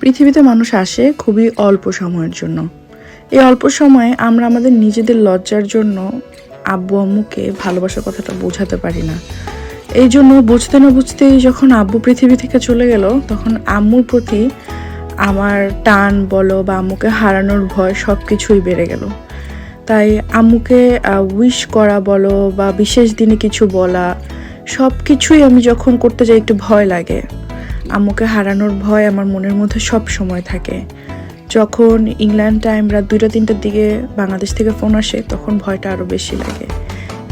পৃথিবীতে মানুষ আসে খুবই অল্প সময়ের জন্য। এই অল্প সময়ে আমরা আমাদের নিজেদের লজ্জার জন্য আব্বু আম্মুকে ভালোবাসার কথাটা বোঝাতে পারি না। এই জন্য বুঝতে না বুঝতেই যখন আব্বু পৃথিবী থেকে চলে গেল, তখন আম্মুর প্রতি আমার টান বলো বা আম্মুকে হারানোর ভয় সব কিছুই বেড়ে গেল। তাই আম্মুকে উইশ করা বলো বা বিশেষ দিনে কিছু বলা সব কিছুই আমি যখন করতে যাই একটু ভয় লাগে। আম্মুকে হারানোর ভয় আমার মনের মধ্যে সব সময় থাকে। যখন ইংল্যান্ড টাইম রাত দুইটা, তিনটার দিকে বাংলাদেশ থেকে ফোন আসে, তখন ভয়টা আরও বেশি লাগে।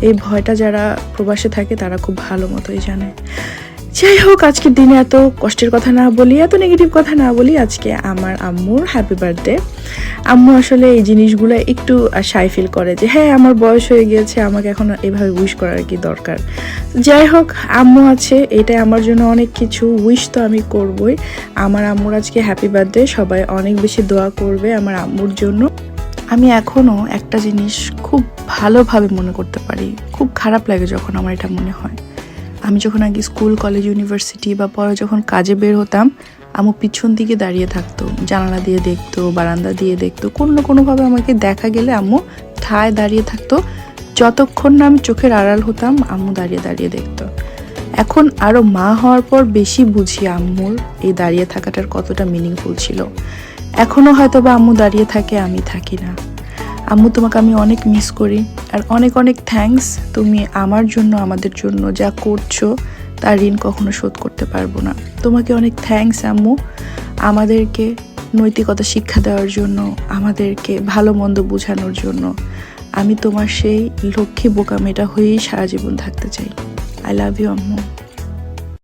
এই ভয়টা যারা প্রবাসে থাকে, তারা খুব ভালো মতোই জানে। যাই হোক, আজকের দিনে এত কষ্টের কথা না বলি, এত নেগেটিভ কথা না বলি, আজকে আমার আম্মুর হ্যাপি বার্থডে আম্মু আসলে এই জিনিসগুলো একটু সাই ফিল করে যে হ্যাঁ আমার বয়স হয়ে গিয়েছে, আমাকে এখন এভাবে উইশ করার কি দরকার? যাই হোক, আম্মু আছে, এটাই আমার জন্য অনেক কিছু উইশ তো আমি করবই। আমার আম্মুর আজকে হ্যাপি বার্থডে সবাই অনেক বেশি দোয়া করবে আমার আম্মুর জন্য। আমি এখনও একটা জিনিস খুব ভালোভাবে মনে করতে পারি, খুব খারাপ লাগে যখন আমার এটা মনে হয়। আমি যখন আগে স্কুল, কলেজ, ইউনিভার্সিটি বা পরে যখন কাজে বের হতাম আমু পিছন দিকে দাঁড়িয়ে থাকতো, জানালা দিয়ে দেখতো, বারান্দা দিয়ে দেখতো, কোনো না কোনোভাবে আমাকে দেখা গেলে আম্মু ঠায় দাঁড়িয়ে থাকতো। যতক্ষণ না আমি চোখের আড়াল হতাম, আম্মু দাঁড়িয়ে দাঁড়িয়ে দেখতো। এখন আরও মা হওয়ার পর বেশি বুঝি আম্মুর এই দাঁড়িয়ে থাকাটার কতটা মিনিংফুল ছিল। এখনও হয়তো বা আম্মু দাঁড়িয়ে থাকে, আমি থাকি না। আম্মু, তোমাকে আমি অনেক মিস করি আর অনেক অনেক থ্যাঙ্কস তুমি আমার জন্য, আমাদের জন্য যা করছ তার ঋণ কখনো শোধ করতে পারব না। তোমাকে অনেক থ্যাঙ্কস আম্মু, আমাদেরকে নৈতিকতা শিক্ষা দেওয়ার জন্য, আমাদেরকে ভালো মন্দ বোঝানোর জন্য। আমি তোমার সেই লক্ষ্মী বোকা মেয়েটা হয়েই সারা জীবন থাকতে চাই। আই লাভ ইউ আম্মু।